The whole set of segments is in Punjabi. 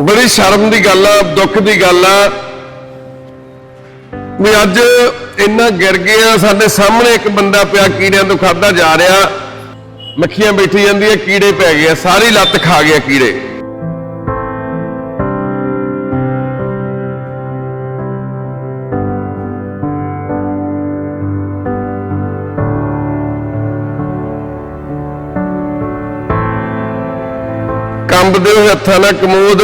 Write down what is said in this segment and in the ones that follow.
ਬੜੀ ਸ਼ਰਮ ਦੀ ਗੱਲ ਆ ਦੁੱਖ ਦੀ ਗੱਲ ਆ। ਵੀ ਅੱਜ ਇੰਨਾ ਗਿਰ ਗਿਆ ਸਾਡੇ ਸਾਹਮਣੇ ਇੱਕ ਬੰਦਾ ਪਿਆ ਕੀੜਿਆਂ ਤੋਂ ਖਾਦਾ ਜਾ ਰਿਹਾ। ਮੱਖੀਆਂ ਬੈਠੀ ਜਾਂਦੀਆਂ ਕੀੜੇ ਪੈ ਗਏ ਆ, ਸਾਰੀ ਲੱਤ ਖਾ ਗਿਆ ਕੀੜੇ। ਕੰਬਦੇ ਹੋਏ ਹੱਥਾਂ ਨਾਲ ਕਮੋਦ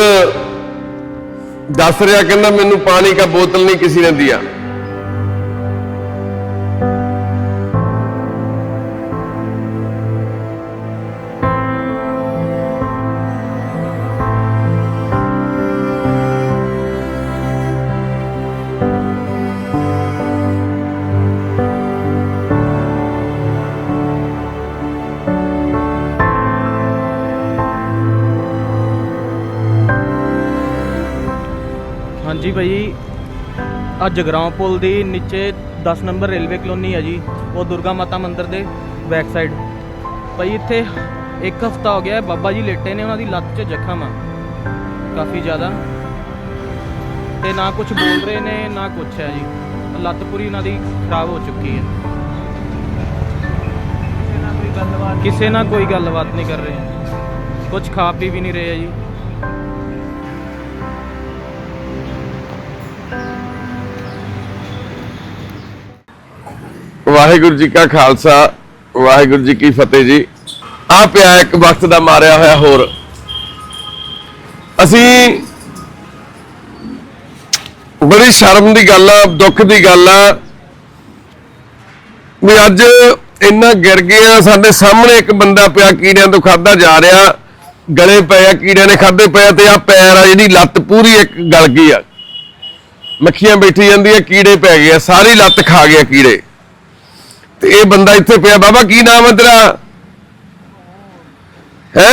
ਦੱਸ ਰਿਹਾ, ਕਹਿੰਦਾ ਮੈਨੂੰ ਪਾਣੀ ਦਾ ਬੋਤਲ ਨਹੀਂ ਕਿਸੇ ਨੇ ਦਿਆ। ਹਾਂਜੀ ਭਾਈ। ਆ ਜਗਰਾਉਂ ਪੁਲ ਦੀ ਨੀਚੇ 10 ਨੰਬਰ ਰੇਲਵੇ ਕਲੋਨੀ ਹੈ ਜੀ। ਉਹ ਦੁਰਗਾ ਮਾਤਾ ਮੰਦਿਰ ਦੇ ਬੈਕ ਸਾਈਡ ਭਾਈ ਇੱਥੇ ਇੱਕ ਹਫਤਾ ਹੋ ਗਿਆ ਬਾਬਾ ਜੀ ਲੇਟੇ ਨੇ, ਉਹਨਾਂ ਦੀ ਲੱਤ 'ਚ ਜ਼ਖਮ ਆ। ਕਾਫੀ ਜ਼ਿਆਦਾ। ਤੇ ਨਾ ਕੁਝ ਬੋਲ ਰਹੇ ਨੇ, ਨਾ ਕੁਝ ਹੈ ਜੀ। ਲੱਤ ਪੂਰੀ ਉਹਨਾਂ ਦੀ ਖਰਾਬ ਹੋ ਚੁੱਕੀ ਹੈ। ਕਿਸੇ ਨਾਲ ਕੋਈ ਗੱਲਬਾਤ ਨਹੀਂ ਕਰ ਰਹੇ। ਕੁਝ ਖਾ ਪੀ ਵੀ ਨਹੀਂ ਰਹੇ ਜੀ। ਵਾਹਿਗੁਰੂ ਜੀ ਕਾ ਖਾਲਸਾ, ਵਾਹਿਗੁਰੂ ਜੀ ਕੀ ਫਤਿਹ ਜੀ। ਆ ਪਿਆ ਇੱਕ ਵਕਤ ਦਾ ਮਾਰਿਆ ਹੋਇਆ ਹੋਰ। ਅਸੀਂ ਬੜੀ ਸ਼ਰਮ ਦੀ ਗੱਲ ਆ, ਦੁੱਖ ਦੀ ਗੱਲ ਆ ਵੀ ਅੱਜ ਇੰਨਾ ਗਿਰ ਗਿਆ, ਸਾਡੇ ਸਾਹਮਣੇ ਇੱਕ ਬੰਦਾ ਪਿਆ, ਕੀੜਿਆਂ ਤੋਂ ਖਾਦਾ ਜਾ ਰਿਹਾ, ਗਲੇ ਪਏ ਆ, ਕੀੜਿਆਂ ਨੇ ਖਾਦੇ ਪਏ ਤੇ ਆ ਪੈਰ ਆ, ਜਿਹੜੀ ਲੱਤ ਪੂਰੀ ਇੱਕ ਗਲ ਗਈ ਆ। ਮੱਖੀਆਂ ਬੈਠੀ ਜਾਂਦੀਆਂ, ਕੀੜੇ ਪੈ ਗਏ ਆ, ਸਾਰੀ ਲੱਤ ਖਾ ਗਿਆ ਕੀੜੇ। ਤੇ ਇਹ ਬੰਦਾ ਇੱਥੇ ਪਿਆ ਬਾਬਾ ਕੀ ਨਾਮ ਹੈ ਤੇਰਾ ਹੈ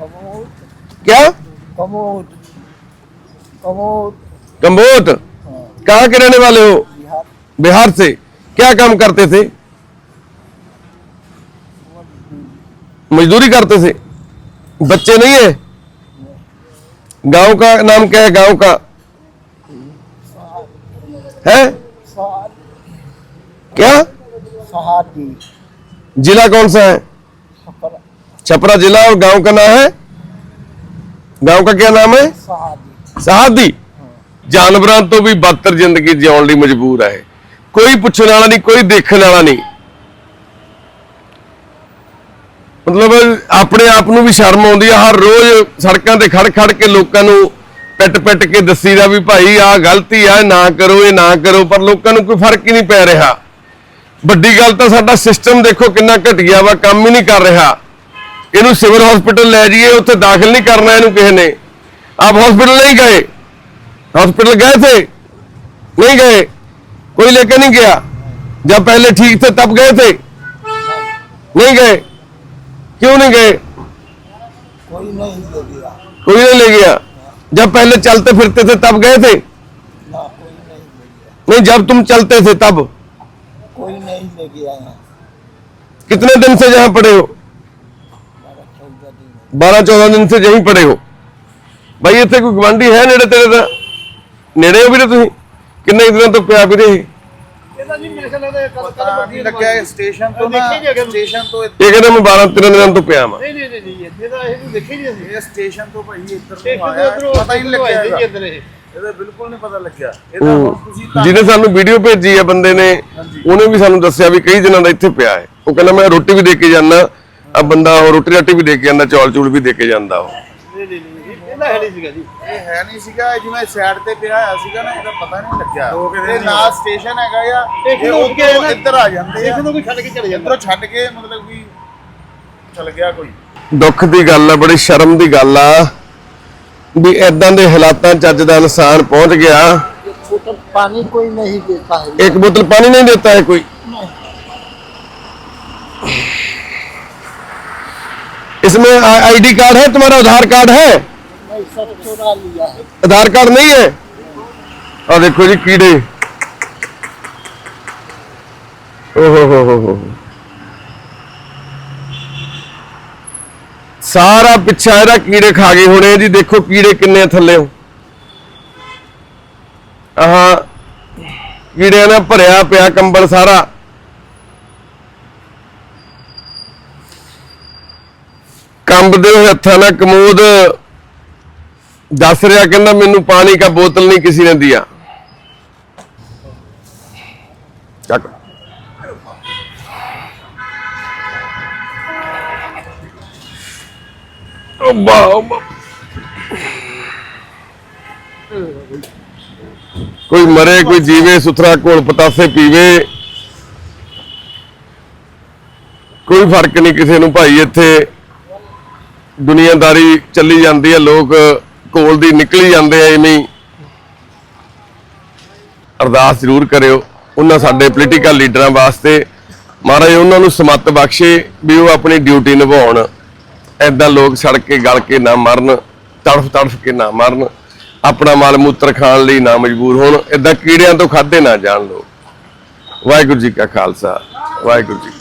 कमोद क्या कमोद कमोद कम्बोट कहाँ के रहने वाले हो बिहार बिहार से क्या काम करते थे मजदूरी करते थे बच्चे नहीं है गांव का नाम क्या है गांव का है सहार क्या सहादी जिला कौन सा है छपरा छपरा जिला और गांव का नाम है गांव का क्या नाम है सहादी ਸਾਹਦੀ ਜਾਨਵਰਾਂ ਤੋਂ ਵੀ ਬਦਤਰ ਜ਼ਿੰਦਗੀ ਜਿਉਣ ਲਈ ਮਜਬੂਰ ਹੈ ਕੋਈ ਪੁੱਛਣ ਵਾਲਾ ਨਹੀਂ ਕੋਈ ਦੇਖਣ ਵਾਲਾ ਨਹੀਂ ਮਤਲਬ ਆਪਣੇ ਆਪ ਨੂੰ ਵੀ ਸ਼ਰਮ ਆਉਂਦੀ ਆ ਹਰ ਰੋਜ਼ ਸੜਕਾਂ ਤੇ ਖੜ ਖੜ ਕੇ ਲੋਕਾਂ ਨੂੰ ਪਿੱਟ ਪਿੱਟ ਕੇ ਦੱਸੀਦਾ ਵੀ ਭਾਈ ਆਹ ਗਲਤੀ ਆ ਇਹ ਨਾ ਕਰੋ ਇਹ ਨਾ ਕਰੋ ਪਰ ਲੋਕਾਂ ਨੂੰ ਕੋਈ ਫਰਕ ਹੀ ਨਹੀਂ ਪੈ ਰਿਹਾ ਵੱਡੀ ਗੱਲ ਤਾਂ ਸਾਡਾ ਸਿਸਟਮ ਦੇਖੋ ਕਿੰਨਾ ਘਟੀਆ ਵਾ ਕੰਮ ਹੀ ਨਹੀਂ ਕਰ ਰਿਹਾ ਇਹਨੂੰ ਸਿਵਲ ਹਸਪੀਟਲ ਲੈ ਜਾਈਏ ਉੱਥੇ ਦਾਖਲ ਨਹੀਂ ਕਰਨਾ ਇਹਨੂੰ ਕਿਸੇ ਨੇ ਆਪ हॉस्पिटल नहीं गए हॉस्पिटल गए थे नहीं गए कोई लेकर नहीं गया जब पहले ठीक थे तब गए थे नहीं गए क्यों नहीं गए कोई नहीं ले गया कोई नहीं ले गया जब पहले चलते फिरते थे तब गए थे ना कोई नहीं ले गया नहीं जब तुम चलते थे तब कोई नहीं ले गया यहाँ कितने दिन से जहां पड़े हो बारह चौदह दिन बारह चौदह दिन से यहीं पड़े हो ਭਾਈ ਇੱਥੇ ਕੋਈ ਗਵਾਂਢੀ ਹੈ ਨੇੜੇ ਤੇਰੇ ਦਾ ਨੇੜੇ ਹੋ ਵੀਰੇ ਤੁਸੀਂ ਕਿੰਨੇ ਕੁ ਦਿਨਾਂ ਤੋਂ ਪਿਆ ਵੀਰੇ ਇਹ? ਇਹਦਾ ਜੀ ਮੇਰੇ ਖਿਆਲ ਨਾਲ ਕੱਲ ਪਤਾ ਨਹੀਂ ਲੱਗਿਆ ਇਹ ਸਟੇਸ਼ਨ ਤੋਂ ਨਾ ਦੇਖੀ ਨਹੀਂ ਹੈਗਾ। ਸਟੇਸ਼ਨ ਤੋਂ ਇਹ ਕਹਿੰਦਾ ਮੈਂ 12 13 ਦਿਨਾਂ ਤੋਂ ਪਿਆ ਵਾਂ ਨਹੀਂ ਨਹੀਂ ਨਹੀਂ ਨਹੀਂ ਇੱਥੇ ਤਾਂ ਇਹ ਦੇਖੇ ਨਹੀਂ ਅਸੀਂ ਇਹ ਸਟੇਸ਼ਨ ਤੋਂ ਭਾਈ ਇੱਧਰ ਇੱਕ ਨੂੰ ਤੋਂ ਆਇਆ ਉਧਰੋਂ ਪਤਾ ਹੀ ਨਹੀਂ ਲੱਗਿਆ ਜੀ ਇਹਦਾ ਇੱਧਰ ਇਹ ਇਹਦਾ ਬਿਲਕੁਲ ਨਹੀਂ ਪਤਾ ਲੱਗਿਆ ਇਹਦਾ ਹੁਣ ਤੁਸੀਂ ਤਾਂ ਜਿਹਨੇ ਸਾਨੂੰ ਵੀਡੀਓ ਭੇਜੀ ਆ ਬੰਦੇ ਨੇ ਉਹਨੇ ਵੀ ਸਾਨੂੰ ਦੱਸਿਆ ਵੀ ਕਈ ਦਿਨਾਂ ਦਾ ਇੱਥੇ ਪਿਆ ਹੈ। ਉਹ ਕਹਿੰਦਾ ਮੈਂ ਰੋਟੀ ਵੀ ਦੇ ਕੇ ਜਾਂਦਾ ਆ ਬੰਦਾ ਉਹ ਰੋਟੀ ਰਾਟੀ ਵੀ ਦੇ ਕੇ ਜਾਂਦਾ ਚੌਲ ਚੂਲ ਵੀ ਦੇ ਕੇ ਜਾਂਦਾ ਉਹ। ਨਹੀਂ ਨਹੀਂ ਨਹੀਂ ਇਹਦਾ ਹੈ ਨਹੀਂ ਸੀਗਾ ਜੀ। ਇਹ ਹੈ ਨਹੀਂ ਸੀਗਾ ਇਹ ਜਿਵੇਂ ਸਾਈਡ ਤੇ ਪਿਆ ਹੋਇਆ ਸੀਗਾ ਨਾ ਇਹਦਾ ਪਤਾ ਨਹੀਂ ਲੱਗਿਆ। ਇਹ ਨਾਲ ਸਟੇਸ਼ਨ ਹੈਗਾ ਆ ਇੱਕ ਇਹ ਨੂੰ ਉੱਠ ਕੇ ਉੱਧਰੋਂ ਇੱਧਰ ਆ ਜਾਂਦੇ ਆ। ਇੱਕ ਨੂੰ ਕੋਈ ਛੱਡ ਕੇ ਚਲੇ ਜਾਂਦਾ। ਇੱਧਰੋਂ ਛੱਡ ਕੇ ਮਤਲਬ ਵੀ ਚਲ ਗਿਆ ਕੋਈ। ਦੁੱਖ ਦੀ ਗੱਲ ਆ ਬੜੀ ਸ਼ਰਮ ਦੀ ਗੱਲ ਆ ਵੀ ਐਦਾਂ ਦੇ ਹਾਲਾਤਾਂ ਚ ਅੱਜ ਦਾ ਇਨਸਾਨ ਪਹੁੰਚ ਗਿਆ। बोतल पानी कोई नहीं देता है एक बोतल पानी नहीं देता है कोई इसमें आईडी कार्ड है तुम्हारा आधार कार्ड है मैं सब चुरा लिया है आधार कार्ड नहीं है और देखो जी कीड़े ओहो हो हो हो ਸਾਰਾ ਪਿੱਛਾ ਇਹਦਾ ਕੀੜੇ ਖਾ ਗਏ ਹੋਣੇ ਆ ਜੀ ਦੇਖੋ ਕੀੜੇ ਕਿੰਨੇ ਆ ਥੱਲੇ ਆਹ ਕੀੜਿਆਂ ਨਾਲ ਭਰਿਆ ਪਿਆ ਕੰਬਲ ਸਾਰਾ। ਕੰਬਦੇ ਹੋਏ ਹੱਥਾਂ ਨਾਲ ਕਮੋਦ ਦੱਸ ਰਿਹਾ, ਕਹਿੰਦਾ ਮੈਨੂੰ ਪਾਣੀ ਦਾ ਬੋਤਲ ਨਹੀਂ ਕਿਸੇ ਨੇ ਦਿਆ। ਚੱਕ। ਅੱਬਾ ਅੱਬਾ। ਕੋਈ ਮਰੇ, ਕੋਈ ਜੀਵੇ, ਸੁਥਰਾ ਘੋਲ ਪਤਾਸੇ ਪੀਵੇ। ਕੋਈ ਫ਼ਰਕ ਨਹੀਂ ਕਿਸੇ ਨੂੰ ਭਾਈ ਇੱਥੇ। ਦੁਨੀਆਦਾਰੀ ਚੱਲੀ ਜਾਂਦੀ ਹੈ, ਲੋਕ ਕੋਲ ਦੀ ਨਿਕਲੀ ਜਾਂਦੇ ਆ ਐਵੇਂ ਅਰਦਾਸ ਜ਼ਰੂਰ ਕਰਿਓ ਉਹਨਾਂ ਸਾਡੇ ਪੋਲੀਟੀਕਲ ਲੀਡਰਾਂ ਵਾਸਤੇ। ਮਹਾਰਾਜ, ਉਹਨਾਂ ਨੂੰ ਸਮੱਤ ਬਖਸ਼ੇ ਵੀ ਉਹ ਆਪਣੀ ਡਿਊਟੀ ਨਿਭਾਉਣ। ਐਦਾਂ ਲੋਕ ਸੜਕ ਕੇ ਗਲ ਕੇ ਨਾ ਮਰਨ ਤੜਫ ਤੜਫ ਕੇ ਨਾ ਮਰਨ। ਆਪਣਾ ਮਾਲ ਮੂਤਰ ਖਾਣ ਲਈ ਨਾ ਮਜਬੂਰ ਹੋਣ। ਐਦਾਂ ਕੀੜਿਆਂ ਤੋਂ ਖਾਦੇ ਨਾ ਜਾਣ ਲੋਕ। ਵਾਹਿਗੁਰੂ ਜੀ ਕਾ ਖਾਲਸਾ, ਵਾਹਿਗੁਰੂ ਜੀ